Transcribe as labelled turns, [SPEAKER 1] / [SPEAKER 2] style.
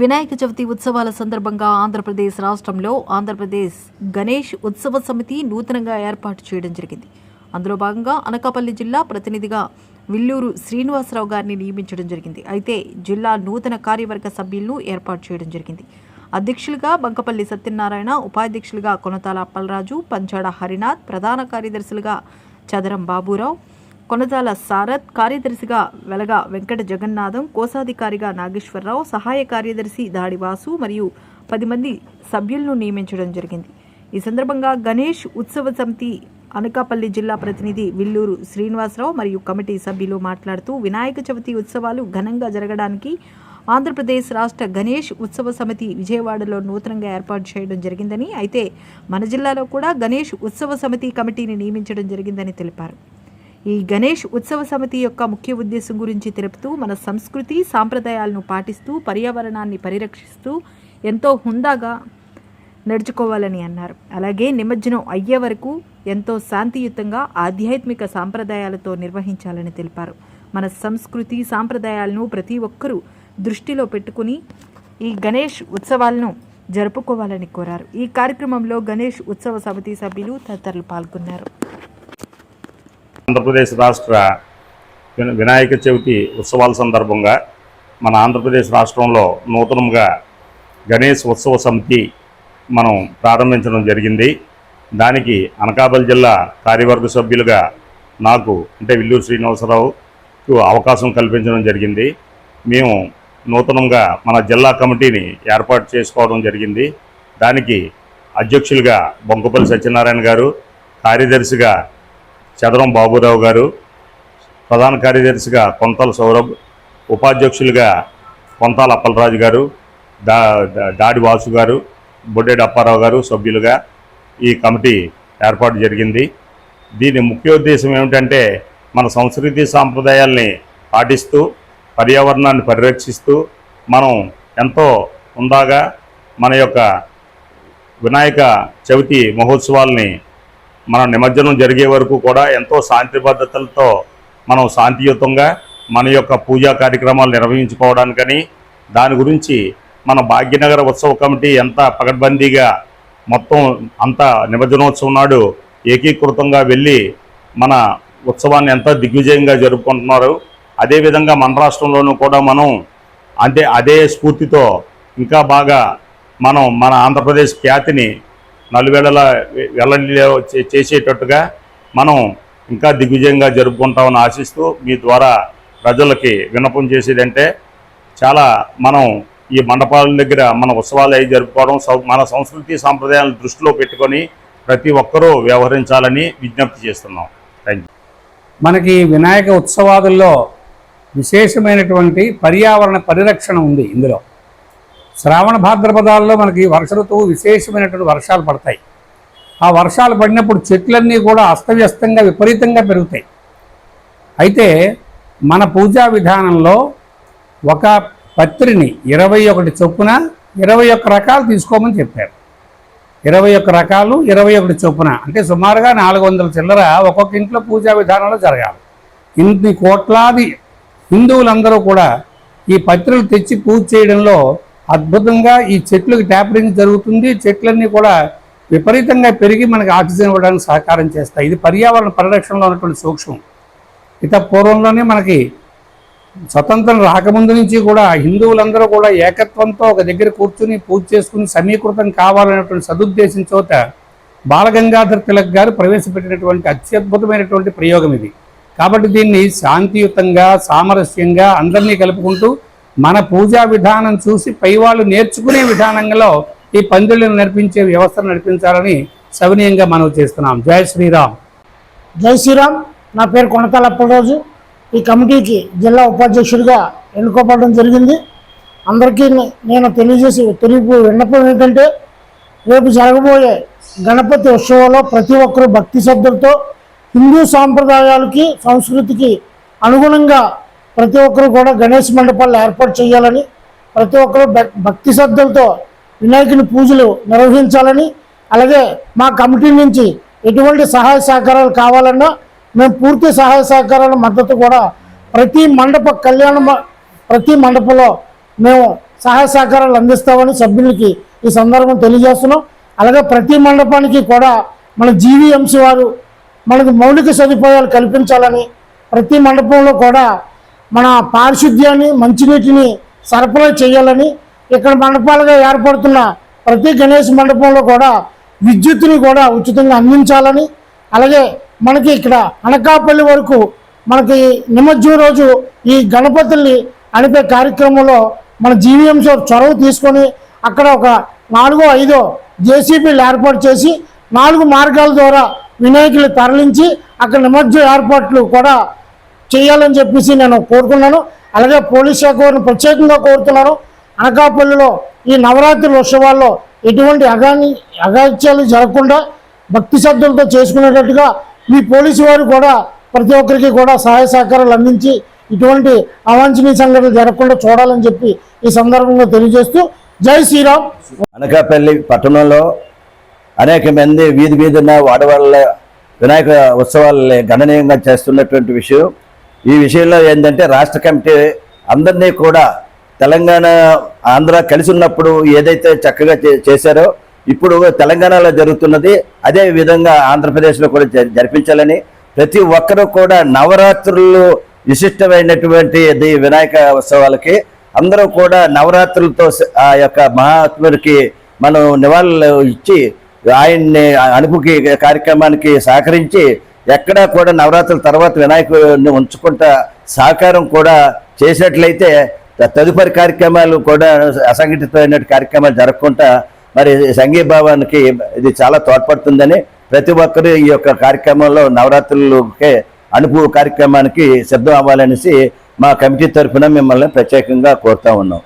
[SPEAKER 1] వినాయక చవితి ఉత్సవాల సందర్భంగా ఆంధ్రప్రదేశ్ రాష్ట్రంలో ఆంధ్రప్రదేశ్ గణేష్ ఉత్సవ సమితి నూతనంగా ఏర్పాటు చేయడం జరిగింది. అందులో భాగంగా అనకాపల్లి జిల్లా ప్రతినిధిగా విల్లూరు శ్రీనివాసరావు గారిని నియమించడం జరిగింది. అయితే జిల్లా నూతన కార్యవర్గ సభ్యులను ఏర్పాటు చేయడం జరిగింది. అధ్యక్షులుగా బంకపల్లి సత్యనారాయణ ఉపాధ్యక్షులుగా కొనతాల అప్పలరాజు పంచాడ హరినాథ్ ప్రధాన కార్యదర్శులుగా చదరం బాబురావు కొనజాల సారథ్ కార్యదర్శిగా వెలగా వెంకట జగన్నాథం కోశాధికారిగా నాగేశ్వరరావు సహాయ కార్యదర్శి దాడి వాసు మరియు పది మంది సభ్యులను నియమించడం జరిగింది. ఈ సందర్భంగా గణేష్ ఉత్సవ సమితి అనకాపల్లి జిల్లా ప్రతినిధి విల్లూరు శ్రీనివాసరావు మరియు కమిటీ సభ్యులు మాట్లాడుతూ వినాయక చవితి ఉత్సవాలు ఘనంగా జరగడానికి ఆంధ్రప్రదేశ్ రాష్ట్ర గణేష్ ఉత్సవ సమితి విజయవాడలో నూతనంగా ఏర్పాటు చేయడం జరిగిందని అయితే మన జిల్లాలో కూడా గణేష్ ఉత్సవ సమితి కమిటీని నియమించడం జరిగిందని తెలిపారు. ఈ గణేష్ ఉత్సవ సమితి యొక్క ముఖ్య ఉద్దేశం గురించి తెలుపుతూ మన సంస్కృతి సాంప్రదాయాలను పాటిస్తూ పర్యావరణాన్ని పరిరక్షిస్తూ ఎంతో హుందాగా నడుచుకోవాలని అన్నారు. అలాగే నిమజ్జనం అయ్యే వరకు ఎంతో శాంతియుతంగా ఆధ్యాత్మిక సాంప్రదాయాలతో నిర్వహించాలని తెలిపారు. మన సంస్కృతి సాంప్రదాయాలను ప్రతి ఒక్కరూ దృష్టిలో పెట్టుకుని ఈ గణేష్ ఉత్సవాలను జరుపుకోవాలని కోరారు. ఈ కార్యక్రమంలో గణేష్ ఉత్సవ సమితి సభ్యులు తదితరులు పాల్గొన్నారు.
[SPEAKER 2] ఆంధ్రప్రదేశ్ రాష్ట్ర వినాయక చవితి ఉత్సవాల సందర్భంగా మన ఆంధ్రప్రదేశ్ రాష్ట్రంలో నూతనంగా గణేష్ ఉత్సవ సమితి మనం ప్రారంభించడం జరిగింది. దానికి అనకాపల్లి జిల్లా కార్యవర్గ సభ్యులుగా నాకు అంటే విల్లూరు శ్రీనివాసరావుకు అవకాశం కల్పించడం జరిగింది. మేము నూతనంగా మన జిల్లా కమిటీని ఏర్పాటు చేసుకోవడం జరిగింది. దానికి అధ్యక్షులుగా బొంకపల్లి సత్యనారాయణ గారు కార్యదర్శిగా చదరం బాబురావు గారు ప్రధాన కార్యదర్శిగా కొంతాల సౌరభ్ ఉపాధ్యక్షులుగా కొంతాల అప్పలరాజు గారు దా దాడి వాసు గారు బొడ్డేటి అప్పారావు గారు సభ్యులుగా ఈ కమిటీ ఏర్పాటు జరిగింది. దీని ముఖ్య ఉద్దేశం ఏమిటంటే మన సంస్కృతి సాంప్రదాయాల్ని పాటిస్తూ పర్యావరణాన్ని పరిరక్షిస్తూ మనం ఎంతో ఉందాగా మన యొక్క వినాయక చవితి మహోత్సవాల్ని మన నిమజ్జనం జరిగే వరకు కూడా ఎంతో శాంతి భద్రతలతో మనం శాంతియుతంగా మన యొక్క పూజా కార్యక్రమాలు నిర్వహించుకోవడానికని దాని గురించి మన భాగ్యనగర ఉత్సవ కమిటీ ఎంత పకడ్బందీగా మొత్తం అంతా నిమజ్జనోత్సవం నాడు ఏకీకృతంగా వెళ్ళి మన ఉత్సవాన్ని ఎంత దిగ్విజయంగా జరుపుకుంటున్నారు. అదేవిధంగా మన రాష్ట్రంలోనూ కూడా మనం అంటే అదే స్ఫూర్తితో ఇంకా బాగా మనం మన ఆంధ్రప్రదేశ్ ఖ్యాతిని నలువేళలా వెల్లడిలో చేసేటట్టుగా మనం ఇంకా దిగ్విజయంగా జరుపుకుంటామని ఆశిస్తూ మీ ద్వారా ప్రజలకి విన్నపం చేసేదంటే చాలా మనం ఈ మండపాల దగ్గర మన ఉత్సవాలు అవి జరుపుకోవడం మన సంస్కృతి సాంప్రదాయాలను దృష్టిలో పెట్టుకొని ప్రతి ఒక్కరూ వ్యవహరించాలని విజ్ఞప్తి చేస్తున్నాం. థ్యాంక్ యూ
[SPEAKER 3] మనకి వినాయక ఉత్సవాదుల్లో విశేషమైనటువంటి పర్యావరణ పరిరక్షణ ఉంది ఇందులో. శ్రావణ భాద్రపదాల్లో మనకి వర్ష ఋతువు విశేషమైనటువంటి వర్షాలు పడతాయి. ఆ వర్షాలు పడినప్పుడు చెట్లన్నీ కూడా అస్తవ్యస్తంగా విపరీతంగా పెరుగుతాయి. అయితే మన పూజా విధానంలో ఒక పత్రిని ఇరవై ఒకటి చొప్పున ఇరవై ఒక్క రకాలు తీసుకోమని చెప్పారు. ఇరవై ఒక్క రకాలు ఇరవై ఒకటి చొప్పున అంటే సుమారుగా నాలుగు వందల చిల్లర ఒక్కొక్క ఇంట్లో పూజా విధానంలో జరగాలి. ఇన్ని కోట్లాది హిందువులందరూ కూడా ఈ పత్రులు తెచ్చి పూజ చేయడంలో అద్భుతంగా ఈ చెట్లకు ట్యాపరింగ్ జరుగుతుంది. చెట్లన్నీ కూడా విపరీతంగా పెరిగి మనకి ఆక్సిజన్ ఇవ్వడానికి సహకారం చేస్తాయి. ఇది పర్యావరణ పరిరక్షణలో ఉన్నటువంటి సూక్ష్మం. ఇత పూర్వంలోనే మనకి స్వతంత్రం రాకముందు నుంచి కూడా హిందువులందరూ కూడా ఏకత్వంతో ఒక దగ్గర కూర్చుని పూజ చేసుకుని సమీకృతం కావాలనేటువంటి సదుద్దేశం చోట బాలగంగాధర్ తిలక్ గారు ప్రవేశపెట్టినటువంటి అత్యద్భుతమైనటువంటి ప్రయోగం ఇది. కాబట్టి దీన్ని శాంతియుతంగా సామరస్యంగా అందరినీ కలుపుకుంటూ మన పూజా విధానం చూసి పైవాళ్ళు నేర్చుకునే విధానంలో ఈ పందిళ్ళను నడిపించే వ్యవస్థను నడిపించాలని సవినీయంగా మనం చేస్తున్నాం. జై శ్రీరామ్.
[SPEAKER 4] జై శ్రీరామ్. నా పేరు కొనతాల అప్పలరాజు. ఈ కమిటీకి జిల్లా ఉపాధ్యక్షుడిగా ఎన్నుకోబడడం జరిగింది. అందరికీ నేను తెలియజేసి తెలియపు విన్నపం ఏంటంటే రేపు జరగబోయే గణపతి ఉత్సవంలో ప్రతి ఒక్కరూ భక్తి శ్రద్ధలతో హిందూ సాంప్రదాయాలకి సంస్కృతికి అనుగుణంగా ప్రతి ఒక్కరు కూడా గణేష్ మండపాలు ఏర్పాటు చేయాలని ప్రతి ఒక్కరు భక్- భక్తి శ్రద్ధలతో వినాయకుని పూజలు నిర్వహించాలని అలాగే మా కమిటీ నుంచి ఎటువంటి సహాయ సహకారాలు కావాలన్నా మేము పూర్తి సహాయ సహకారాల మద్దతు కూడా ప్రతి మండప కళ్యాణ మ- ప్రతి మండపంలో మేము సహాయ సహకారాలు అందిస్తామని సభ్యులకి ఈ సందర్భం తెలియజేస్తున్నాం. అలాగే ప్రతి మండపానికి కూడా మన జీవీఎంసీ వారు మనకు మౌలిక సదుపాయాలు కల్పించాలని ప్రతి మండపంలో కూడా మన పారిశుద్ధ్యాన్ని మంచినీటిని సరఫరా చేయాలని ఇక్కడ మండపాలుగా ఏర్పడుతున్న ప్రతి గణేష్ మండపంలో కూడా విద్యుత్తుని కూడా ఉచితంగా అందించాలని అలాగే మనకి ఇక్కడ అనకాపల్లి వరకు మనకి నిమజ్జనం రోజు ఈ గణపతుల్ని అనిపే కార్యక్రమంలో మన జీవీఎంసీ చొరవ తీసుకొని అక్కడ ఒక నాలుగో ఐదో జేసీబీలు ఏర్పాటు చేసి నాలుగు మార్గాల ద్వారా వినాయకులు తరలించి అక్కడ నిమజ్జనం ఏర్పాట్లు కూడా చేయాలని చెప్పేసి నేను కోరుకున్నాను. అలాగే పోలీస్ శాఖ వారిని ప్రత్యేకంగా కోరుతున్నాను. అనకాపల్లిలో ఈ నవరాత్రి ఉత్సవాల్లో ఎటువంటి అగాని అగాత్యాలు జరగకుండా భక్తి శ్రద్ధలతో చేసుకునేటట్టుగా మీ పోలీసు వారు కూడా ప్రతి ఒక్కరికి కూడా సహాయ సహకారాలు అందించి ఇటువంటి అవాంఛనీయ సంఘటనలు జరగకుండా చూడాలని చెప్పి ఈ సందర్భంగా తెలియజేస్తూ జై శ్రీరామ్.
[SPEAKER 5] అనకాపల్లి పట్టణంలో అనేక మంది వీధి వీధిన వాడవాళ్ళ వినాయక ఉత్సవాలు గణనీయంగా చేస్తున్నటువంటి విషయం. ఈ విషయంలో ఏంటంటే రాష్ట్ర కమిటీ అందరినీ కూడా తెలంగాణ ఆంధ్ర కలిసి ఉన్నప్పుడు ఏదైతే చక్కగా చే- చేశారో ఇప్పుడు తెలంగాణలో జరుగుతున్నది అదే విధంగా ఆంధ్రప్రదేశ్లో కూడా జరిపించాలని ప్రతి ఒక్కరూ కూడా నవరాత్రులు విశిష్టమైనటువంటి వినాయక ఉత్సవాలకి అందరూ కూడా నవరాత్రులతో ఆ యొక్క మహాత్ముడికి మనం నివాళులు ఇచ్చి ఆయన్ని అనుపుకి కార్యక్రమానికి సహకరించి ఎక్కడా కూడా నవరాత్రుల తర్వాత వినాయకుడిని ఉంచుకుంటా సహకారం కూడా చేసినట్లయితే తదుపరి కార్యక్రమాలు కూడా అసంఘటితమైన కార్యక్రమాలు జరగకుండా మరి సంఘీభావానికి ఇది చాలా తోడ్పడుతుందని ప్రతి ఒక్కరూ ఈ యొక్క కార్యక్రమంలో నవరాత్రులకే అనుభవ కార్యక్రమానికి సిద్ధం అవ్వాలనేసి మా కమిటీ తరఫున మిమ్మల్ని ప్రత్యేకంగా కోరుతా ఉన్నాం.